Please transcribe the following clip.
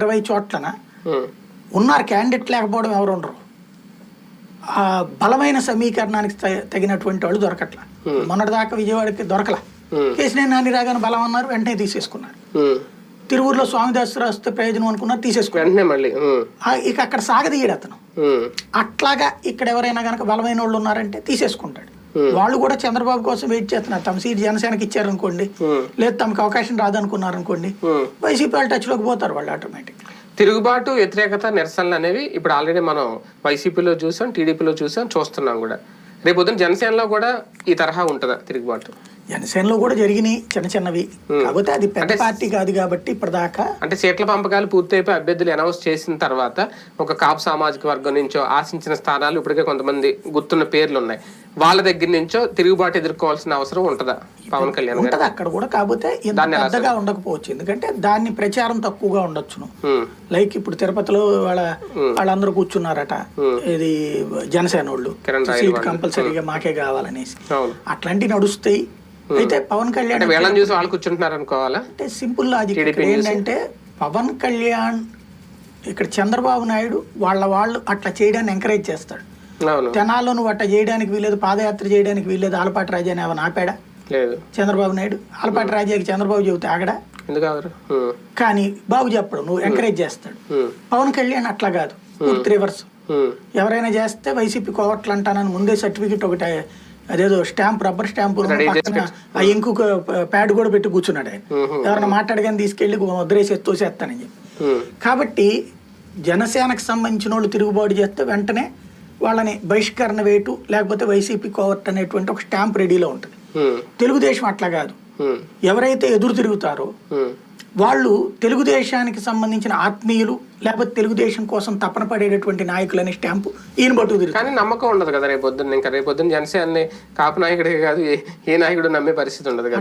ఇరవై చోట్లన ఉన్నారు క్యాండిడేట్ లేకపోవడం ఎవరు ఉండరు. ఆ బలమైన సమీకరణానికి తగినటువంటి వాళ్ళు దొరకట్ల. మొన్నటిదాకా విజయవాడకి దొరకల. కేసినేని నాని రాగానే బలం అన్నారు వెంటనే తీసేసుకున్నారు. తిరువురులో స్వామిదాస్ వస్తే ప్రయోజనం అనుకున్నారు తీసేసుకున్నారు. ఇక అక్కడ సాగదీయడు అతను. అట్లాగా ఇక్కడ ఎవరైనా కనుక బలమైన వాళ్ళు ఉన్నారంటే తీసేసుకుంటాడు. వాళ్ళు కూడా చంద్రబాబు కోసం వెయిట్ చేస్తున్నారు. తమ సీట్ జనసేనకి ఇచ్చారనుకోండి Hmm. లేదు తమకు అవకాశం రాదనుకున్నారు అనుకోండి ఉమ్. వైసీపీ వాళ్ళు టచ్లోకి పోతారు వాళ్ళు ఆటోమేటిక్ తిరుగుబాటు వ్యతిరేకత నిరసనలు అనేవి ఇప్పుడు ఆల్రెడీ మనం వైసీపీలో చూసాం టీడీపీలో చూసాం చూస్తున్నాం కూడా. రేపు పొద్దున జనసేనలో కూడా ఈ తరహా ఉంటుందా తిరుగుబాటు? జనసేనలో కూడా జరిగినాయి చిన్న చిన్నవి. కాకపోతే అది పెద్ద పార్టీ కాదు కాబట్టి ఇప్పటిదాకా అంటే సీట్ల పంపకాలు పూర్తయిపోయి అభ్యర్థులు అనౌన్స్ చేసిన తర్వాత ఒక కాపు సామాజిక వర్గం నుంచో ఆశించిన స్థానాలు ఇప్పటికే కొంతమంది గుర్తున్న పేర్లు ఉన్నాయి. వాళ్ళ దగ్గర నుంచో తిరుగుబాటు ఎదుర్కోవాల్సిన అవసరం ఉంటుందా? పవన్ కళ్యాణ్ ఉంటది అక్కడ కూడా. కాకపోతే పెద్దగా ఉండకపోవచ్చు. ఎందుకంటే దాన్ని ప్రచారం తక్కువగా ఉండొచ్చును. లైక్ ఇప్పుడు తిరుపతిలో వాళ్ళ వాళ్ళందరూ కూర్చున్నారట. ఇది జనసేన వాళ్ళు సీట్ కంపల్సరీగా మాకే కావాలనేసి. అట్లాంటివి నడుస్తాయి. అయితే పవన్ కళ్యాణ్ వీళ్ళని చూసి వాళ్ళు కూర్చుంటున్నారు అనుకోవాలా అంటే సింపుల్ లాజిక్ ఏంటంటే పవన్ కళ్యాణ్ ఇక్కడ చంద్రబాబు నాయుడు వాళ్ళ వాళ్ళు అట్లా చేయడాన్ని ఎంకరేజ్ చేస్తాడు. తెనాల్లో నువ్వు అట్లా చేయడానికి వీలేదు పాదయాత్ర చేయడానికి వీలేదు ఆలపాటి రాజాని ఏమైనా ఆపాడా? లేదు. చంద్రబాబు నాయుడు. ఆలపాటి రాజాకి చంద్రబాబు చెబితే ఆగడా? కానీ బాబు చెప్పడు నువ్వు ఎంకరేజ్ చేస్తాడు. పవన్ కళ్యాణ్ అట్లా కాదు పూర్తి రివర్స్ ఎవరైనా చేస్తే వైసీపీ కోవట్లు అంటానని ముందే సర్టిఫికెట్ ఒకటి అదేదో స్టాంప్ రబ్బర్ స్టాంప్ పక్కన ఆ ఇంకు ప్యాడ్ కూడా పెట్టి కూర్చున్నాడు ఆయన. ఎవరైనా మాట్లాడగానే తీసుకెళ్ళి వదిలేసి తోసేస్తానని చెప్పి. కాబట్టి జనసేనకు సంబంధించిన వాళ్ళు తిరుగుబాటు చేస్తే వెంటనే వాళ్ళని బహిష్కరణ వేటు లేకపోతే వైసీపీ కోవర్ట్ అనేటువంటి ఒక స్టాంప్ రెడీలో ఉంటుంది. తెలుగుదేశం అట్లా కాదు. ఎవరైతే ఎదురు తిరుగుతారో వాళ్ళు తెలుగుదేశానికి సంబంధించిన ఆత్మీయులు లేకపోతే తెలుగుదేశం కోసం తపన పడేటటువంటి నాయకులు అనే స్టాంపు ఈయన పట్టు తిరుగుతారు. కానీ నమ్మకం ఉండదు కదా రేపు పొద్దున్న ఇంకా రేపు పొద్దున్న జనసేనని కాపు నాయకుడే కాదు ఏ- నాయకుడు నమ్మే పరిస్థితి ఉండదు కదా.